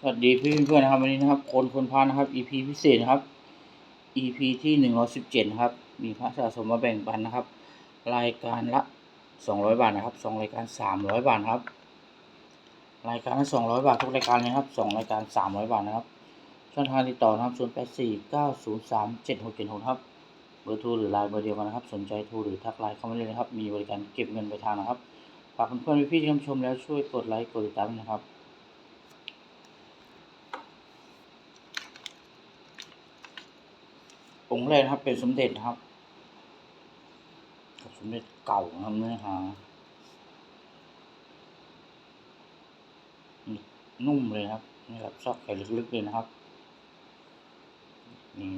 สวัสดีพี่เพื่อนนะครับวันนี้นะครับคนคนพานะครับ EP พิเศษนะครับ EP ที่หนึ่งร้อยสิบเจ็ดครับ มีพระสะสมมาแบ่งปันนะครับ รายการละสองร้อยบาทนะครับสองรายการสามร้อยบาทครับ รายการละสองร้อยบาททุกรายการเลยครับสองรายการสามร้อยบาทนะครับช่องทางติดต่อนะครับศูนย์แปดสี่เก้าศูนย์สามเจ็ดหกเจ็ดหกครับเบอร์โทรหรือไลน์เบอร์เดียวกันนะครับ สนใจโทรหรือทักไลน์เข้ามาเลยนะครับ มีบริการเก็บเงินไปลายทางนะครับฝากเพื่อนๆพี่ๆที่รับชมแล้วช่วยกดไลค์กดติดตามนะครับ องค์แรกนะครับ เป็นสมเด็จครับ กับสมเด็จเก่านะครับเนื้อหานุ่มเลยครับนี่ครับซอกไข่ลึกๆเลยนะครับนี่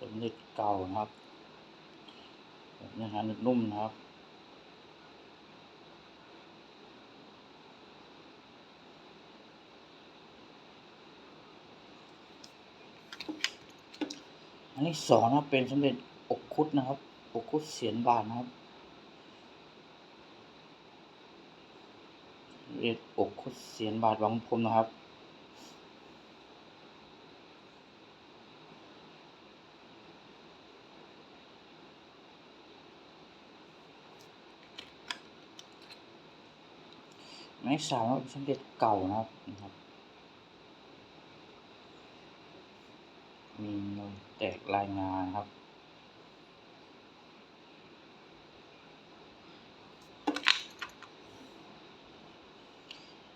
สมเด็จเก่านะครับเนื้อหานุ่มนะครับ อันที่สองนะเป็นสมเด็จอกคุดนะครับ อกคุดเสียนบาทนะครับเรียกอกคุดเสียนบาทวังพรมนะครับอันที่สามนะครับสมเด็จเก่านะครับนะครับ มีรอย แตกรายงานครับ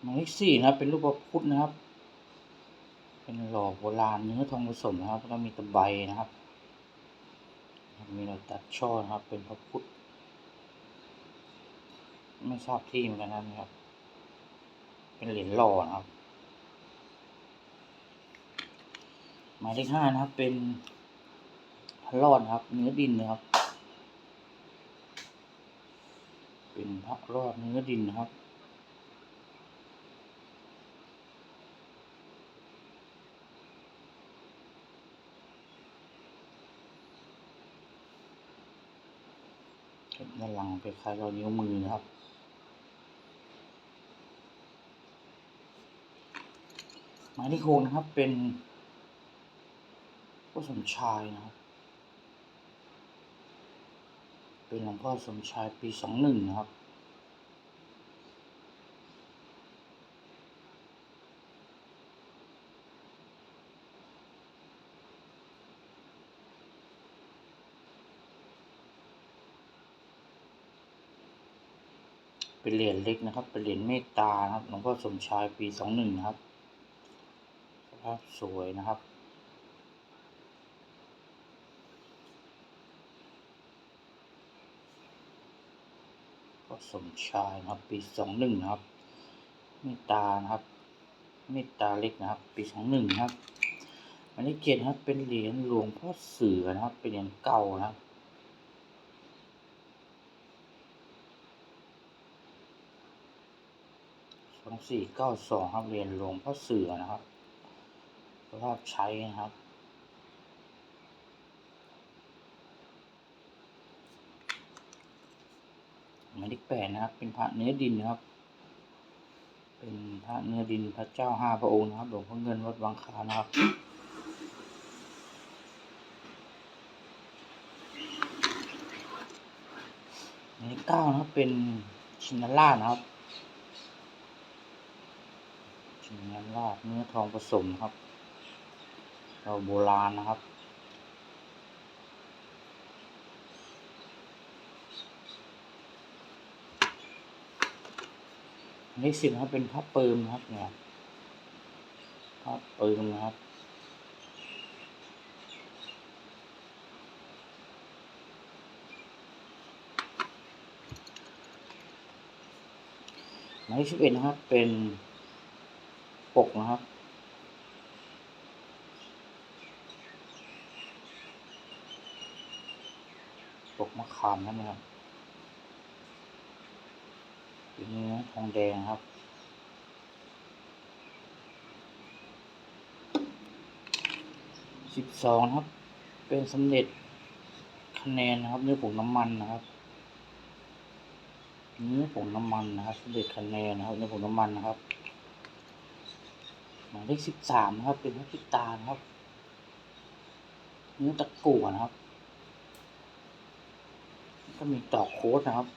หมายเลขสี่นะครับเป็นรูปพระพุทธนะครับ เป็นหล่อโบราณเนื้อทองผสมนะครับแล้วมีตะไบนะครับ มีเรอยตัดช่อนะครับ เป็นพระพุทธไม่ทราบที่เหมือนกันนะครับ เป็นเหรียญหล่อนะครับ หมายเลขห้านะครับ เป็นพระรอดครับ เนื้อดินนะครับ เป็นพระรอดเนื้อดินนะครับ ด้านหลังเป็นคล้ายรอยนิ้วมือนะครับหมายเลขหกนะครับเป็น พ่อสมชายนะครับ เป็นหลวงพ่อสมชายปีสองหนึ่งนะครับ เป็นเหรียญเล็กนะครับ เป็นเหรียญเมตตานะครับ หลวงพ่อสมชายปีสองหนึ่งนะครับสภาพสวยนะครับ สมชายนะครับ ปีสองหนึ่งนะครับเมตตานะครับเมตตาเล็กนะครับ ปีสองหนึ่งนะครับอันนี้เกียรตินะครับ เป็นเหรียญหลวงพ่อเสือนะครับ เป็นเหรียญเก่านะครับสองสี่เก้าสองครับเหรียญหลวงพ่อเสือนะครับสภาพใช้นะครับ หมายเลขแปดนะครับ เป็นพระเนื้อดินนะครับ เป็นพระเนื้อดินพระเจ้าห้าพระองค์นะครับหลวงพ่อเงินวัดวังคานะครับหมายเลขเก้านะครับเป็นชินรานะครับชินราเนื้อทองผสมครับเราโบราณนะครับ นนี้สินะครับเป็นพระปิมครับเนี่ยพระปิมนะครับหมายเลขสิบเอ็ดนะครับเป็นปกนะครับ ปกมะขามนะครับ เนื้อทองแดงครับสิบสองครับ เป็นสำเร็จคะแนนนะครับเนื้อผงน้ำมันนะครับเนื้อผงน้ำมันนะครับสำเร็จคะแนนนะครับเนื้อผงน้ำมันนะครับหมายเลขสิบสามนะครับ เป็นพระพิตานะครับเนื้อตะกั่วนะครับ ก็มีตอกโค้ดนะครับ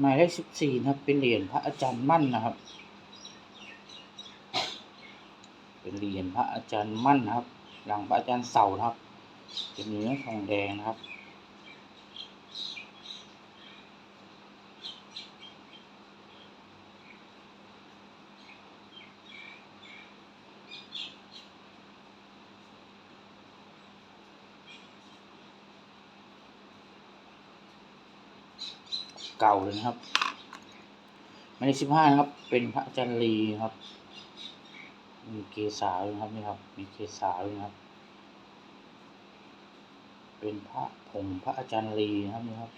หมายเลขสิบสี่นะครับ เป็นเหรียญพระอาจารย์มั่นนะครับ เป็นเหรียญพระอาจารย์มั่นนะครับ หลังพระอาจารย์เสานะครับ เป็นเนื้อทองแดงนะครับ เก่าเลยนะครับหมายเลขสิบห้านะครับ เป็นพระอาจารย์ลีครับ มีเกษาด้วยครับนี่ครับ มีเกษาด้วยครับ เป็นพระผงพระอาจารย์ลีนะครับนี่ครับ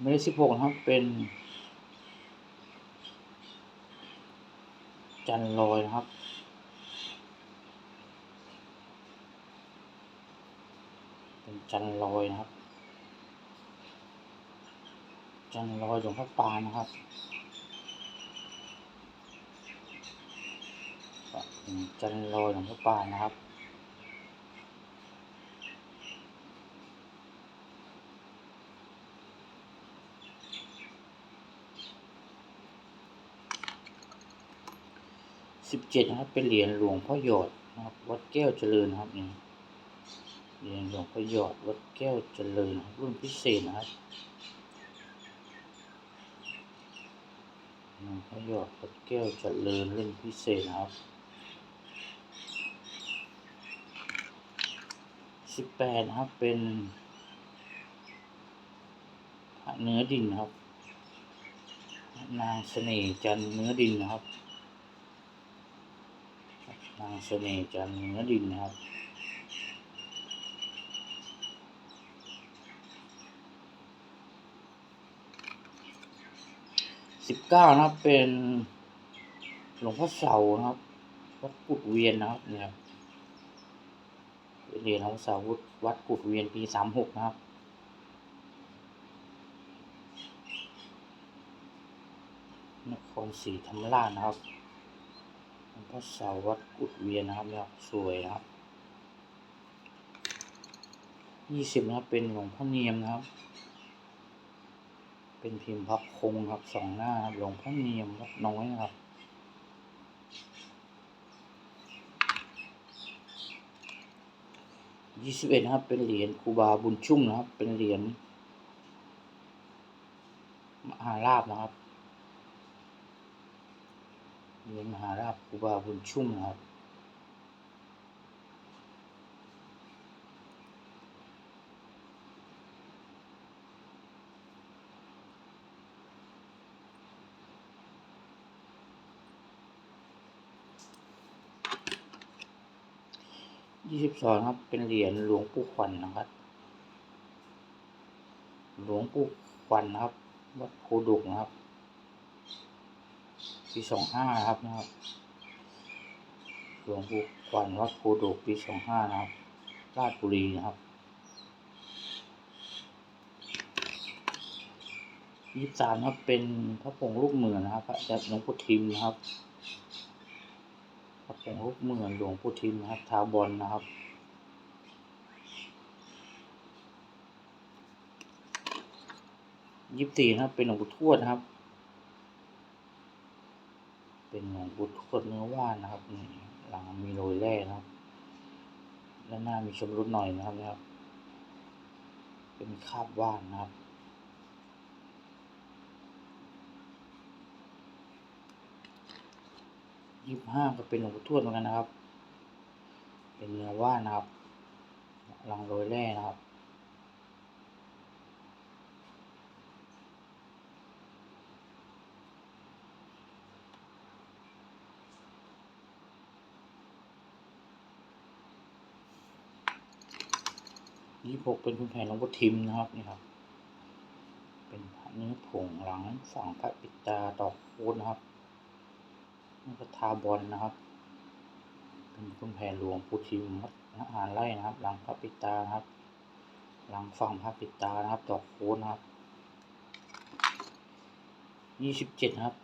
หมายเลขสิบหกนะครับเป็น จันลอยนะครับเป็นจันลอยนะครับ จันลอยหลวงพ่อปานนะครับเป็นจันลอยหลวงพ่อปานนะครับ สิบเจ็ดนะครับ เป็นเหรียญหลวงพ่อหยอดนะครับ วัดแก้วเจริญนะครับนี่เหรียญหลวงพ่อหยอดวัดแก้วเจริญรุ่นพิเศษนะครับหลวงพ่อหยอดวัดแก้วเจริญรุ่นพิเศษนะครับสิบแปดนะครับเป็นเนื้อดินนะครับ นางเสน่ห์จันเนื้อดินนะครับ นางเสน่ห์จันทร์เนื้อดินนะครับ สิบเก้านะเป็นหลวงพ่อเสานะครับวัดกุดเวียนนะครับเนี่ยเป็นเหรียญหลวงพ่อเสาวัดกุดเวียนปีสามหกนะครับนครศรีธรรมราชนะครับ หลวงพ่อเสาวัดกุดเวียนนะครับเนี่ยครับสวยนะครับยี่สิบนะครับเป็นหลวงพ่อเนียมนะครับ เป็นพิมพ์พับคงครับสองหน้าครับหลวงพ่อเนียมวัดน้อยนะครับยี่สิบเอ็ดนะครับ เป็นเหรียญครูบาบุญชุ่มนะครับ เป็นเหรียญมหาราบนะครับ เหรียญมหาราบครูบาบุญชุ่มครับ ยี่สิบสองครับ เป็นเหรียญหลวงปู่ขวัญนะครับ หลวงปู่ขวัญนะครับ วัดโพดุกนะครับ ปีสองห้าครับนะครับหลวงปู่ขวัญวัดโพดุกปีสองห้านะครับ ราชบุรีนะครับยี่สิบสามครับเป็นพระผงลูกเหมือนนะครับพระอาจารย์หลวงปู่ทิมนะครับพระผงลูกเหมือนหลวงปู่ทิมนะครับท้าบอลนะครับยี่สิบสี่นะครับเป็นหลวงปู่ทวดนะครับ เป็นหลวงปู่ทวดเนื้อว่านนะครับนี่หลังมีโรยแร่นะครับด้านหน้ามีชมรุดหน่อยนะครับนะครับ เป็นคาบว่านนะครับยี่สิบห้าก็เป็นหลวงปู่ทวดเหมือนกันนะครับ เป็นเนื้อว่านนะครับ หลังโรยแร่นะครับ ยี่หกเป็นคุณแผนหลวงพ่อทิมนะครับนี่ครับ เป็นพระเนื้อผงหลังฝั่งพระปิตาดอกคูณนะครับนี่ก็ทาบอลนะครับ เป็นคุณแผนหลวงปู่ทิมวัดอาหารไร่นะครับ หลังพระปิตานะครับ หลังฝั่งพระปิตานะครับ ดอกคูณนะครับยี่สิบเจ็ดครับ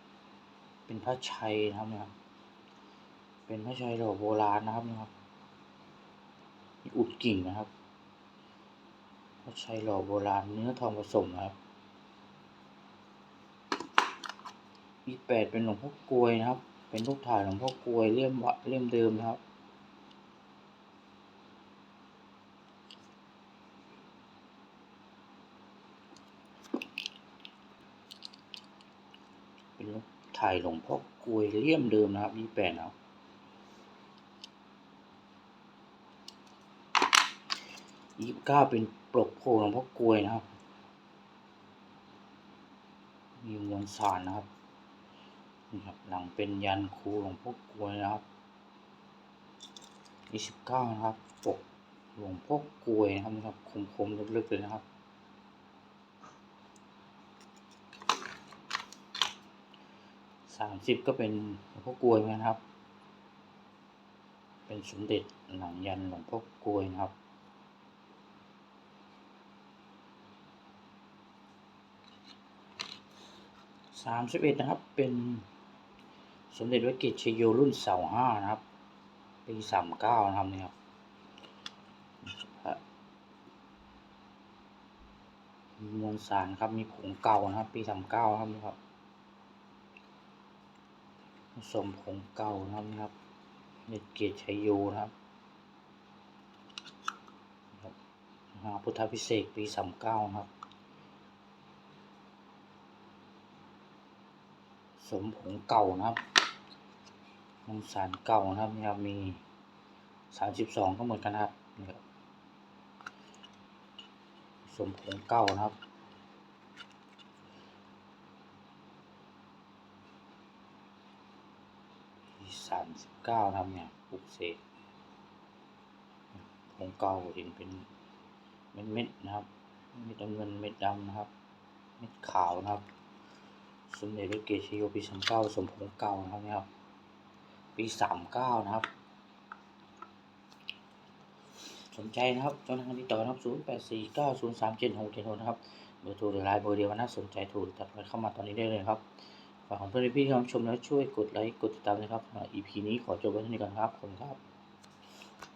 เป็นพระชัยนะครับเนี่ยครับเป็นพระชัยดอกโบราณนะครับนะครับ อุดกิ่งนะครับ พระชัยหล่อโบราณเนื้อทองผสมครับยี่แปดเป็นหลวงพ่อกลวยนะครับ เป็นรูปถ่ายหลวงพ่อกลวยเลี่ยมวะเลี่ยมเดิมนะครับเป็นรูปถ่ายหลวงพ่อกลวยเลี่ยมเดิมนะครับยี่แปดนะครับยี่สิบเก้าเป็น ปลกโพหลวงพ่อกลวยนะครับ มีมวลสารนะครับนี่ครับ หลังเป็นยันครูหลวงพ่อกลวยนะครับยี่สิบเก้านะครับปกหลวงพ่อกลวยนะครับครับคมๆลึกๆเลยนะครับสามสิบก็เป็นหลวงพ่อกลวยนกันครับ เป็นสมเด็จหลังยันหลวงพ่อกลวยนะครับ สามสิบเอ็ดนะครับ เป็นสมเด็จพระเกศชโยรุ่นเสาห้านะครับปีสามเก้านะครับนี่ครับมีมวลสารครับมีผงเก่านะครับ ปีสามเก้าครับนี่ครับผสมผงเก่านะครับนี่ครับเด็ดเกศชโยนะครับมหาพุทธพิเศษปีสามเก้านะครับ สมผงเก่านะครับมงสารเก่านะครับนี่ครับมีสามสิบสองก็เหมือนกันนะครับนี่ครับสมผงเก่านะครับสามสิบเก้านะครับเนี่ยปลุกเสกผงเก่าเห็นเป็นเม็ดๆนะครับเม็ดน้ำเงินเม็ดดำนะครับ เม็ดขาวนะครับ สมเด็จพระเกศชโยปีสามเก้าสมผงเก่านะครับเนี่ยครับ ปีสามเก้านะครับ สนใจนะครับช่องทางติดต่อนะครับศูนย์แปดสี่เก้าศูนย์สามเจ็ดหกเจ็ดหกนะครับเบอร์โทรหรือไลน์เบอร์เดียวนนะสนใจโทรตัดไปเข้ามาตอนนี้ได้เลยครับฝากของเพื่อนพี่ที่รับชมแล้วช่วยกดไลค์กดติดตามนะครับสำหรับ EP นี้ขอจบไว้เท่านี้ก่อนครับขอบคุณครับ